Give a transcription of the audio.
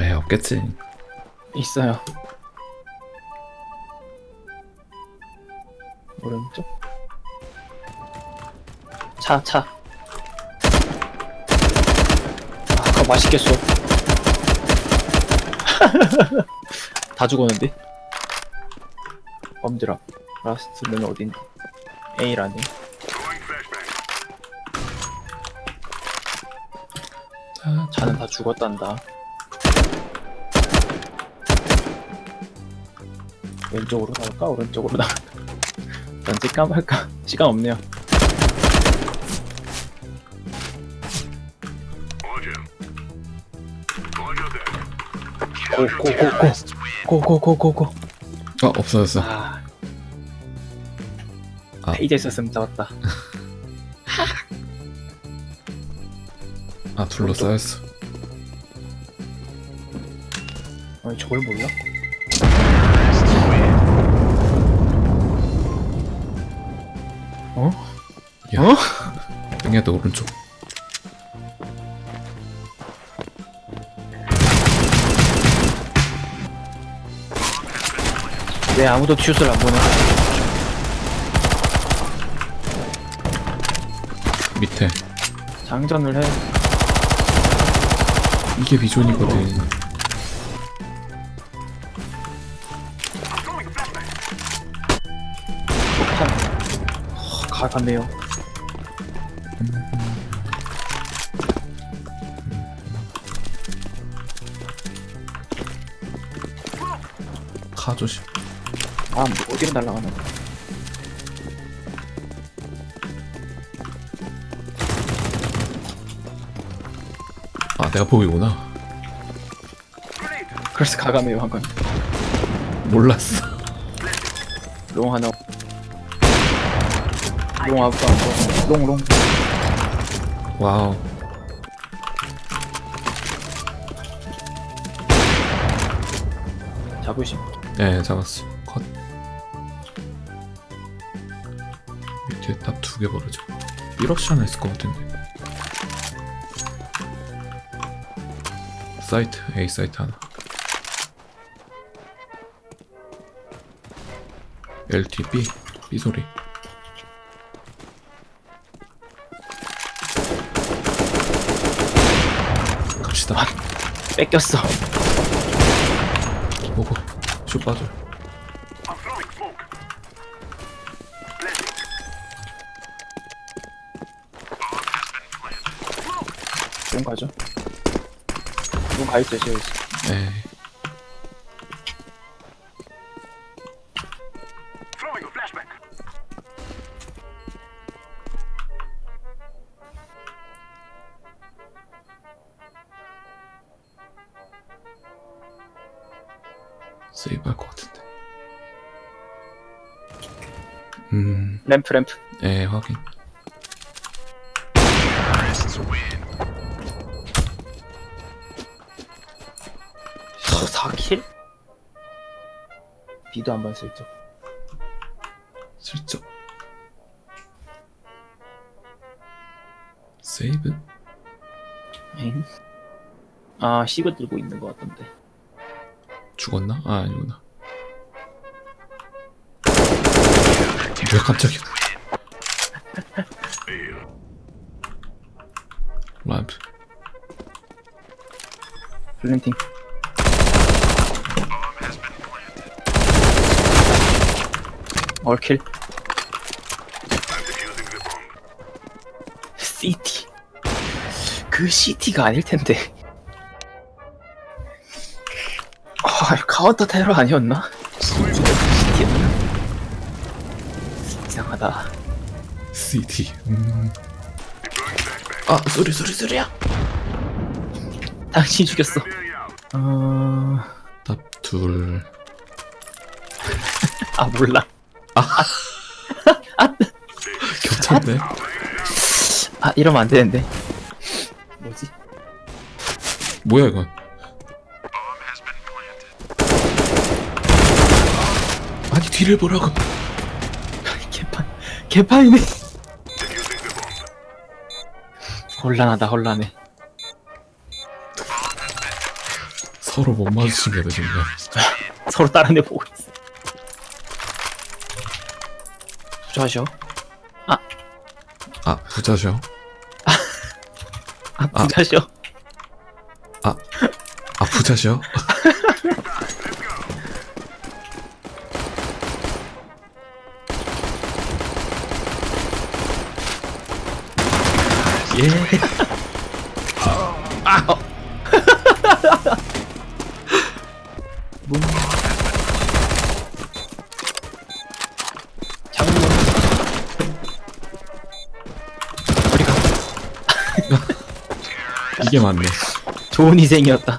에 없겠지. 있어요. 오른쪽. 차, 차. 아, 그거 맛있겠어. 다 죽었는데? 범드랍. 라스트 는 어딘데? A라네. 자, 차는 다 죽었단다. 왼쪽으로 나올까? 오른쪽으로 나올까? 던질까 말까? 시간 없네요. 고고고고고 고고고고고 어 없어졌어. 아 아. 페이지 있었으면 잡았다 아 둘러싸였어. 아니 저걸 몰라? 어? 땡겨도 오른쪽. 왜 아무도 슛을 안 보내? 밑에 장전을 해 이게 비존이거든. 폭탄 어, 가가네요 가 조심. 아 뭐, 어디로 날아가나 아 내가 보이구나. 그래서 가가네요 한건 몰랐어. 롱 하나 롱 아웃 롱롱 와우. 잡으심 네 잡았어. 컷. 밑에 딱 두개 벌어져. 1옵시 하나 있을 것 같은데. 사이트 A 사이트 하나. LTB B 소리. 갑시다. 뺏겼어 보고 슛 빠져. 롱 가죠 롱 가있죠 지금 에이. 세이브 할것 같은데. 음, 램프 램프 에 확인. 저 4킬? 비도 한번 슬쩍 슬쩍. 세이브? 엥? 아 시그 들고 있는 것 같던데 죽었나? 아 아니구나. 왜 깜짝이야? 람프. 플랜팅 얼킬 CT 그 CT가 아닐 텐데 아 카운터 테러 아니었나? CT였나? 이상하다 CT. 음. 아 소리 소리 소리야. 당신이 죽였어 어... 답 둘. 아 몰라 겹쳤네. 아 이러면 안 되는데 뭐지? 뭐야 이건? 아니 뒤를 보라고. 개판 개판이네 혼란하다 혼란해 서로 못 마주친 게도 중요해. 서로 다른 애 보고 있어. 부자셔? 아 부자셔. 아, 부자셔? 아 부자셔. 예. 문. 창문. 우리가 이게 맞네. 좋은 희생이었다.